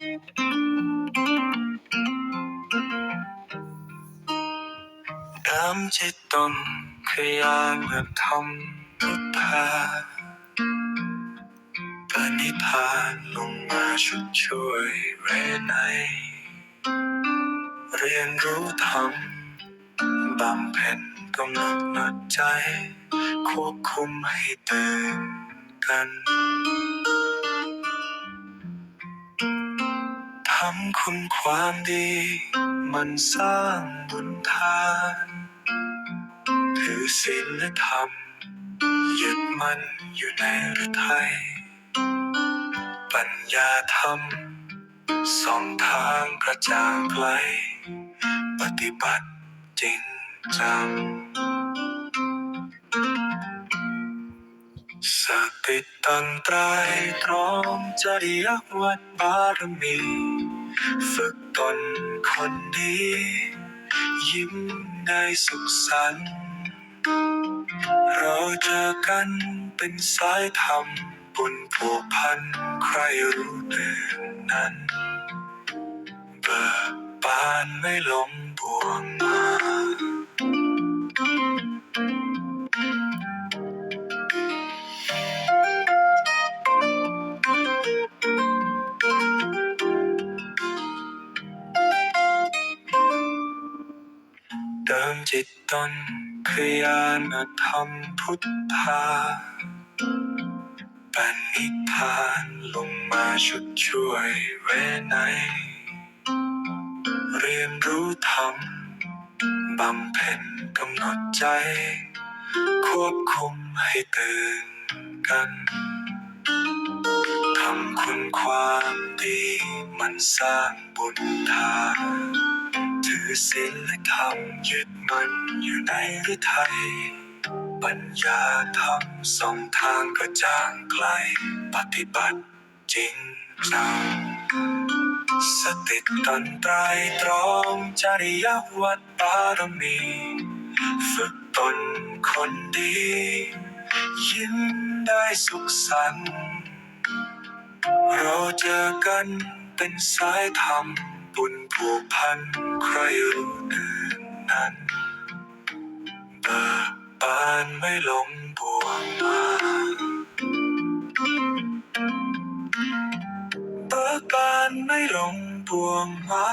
น้ำจิตตนขยานเมื่อทำพุทธาปณิพานลงมาชุดช่วยเรำเพ็ญกำหนดหนัดใจควบคุมให้ตื่นกันทำคุณความดี มันสร้างบุญทานถือศีลและธรรม ยึดมันอยู่ในฤทัยปัญญาธรรม สองทางกระจ่างไกล ปฏิบัติจริงจังสติตันตรตรอมจริยวัดบารมี ฝึกตนคนดี ยิ้มได้สุขสันต์เราเจอกันเป็นสายธรรมบุญผูกพันใครรู้เรื่องนั้น เบิกบานไม่ลงบวงมา เดิมจิตตนคือยานธรรมพุทธาปณิพานลงมาชุดช่วยเวไนเรียนรู้ธรรมบำเพ็ญกำหนดใจ ควบคุมให้ตื่นกันทำคุณความดีมันสร้างบุญทาน ถือศีลและธรรมยึดมันอยู่ในฤทัยปัญญาธรรมสองทางกระจ่างไกล ปฏิบัติจริงจังสติตันตรตรอมจริยวัดบารมี ฝึกตนคนดี ยิ้มได้สุขสันต์เราเจอกันเป็นสายธรรม บุญผูกพันใครรู้เรื่นนั้นเบิกบานไม่ล้มบวงมาเบิกบานไม่ล้มบวงมา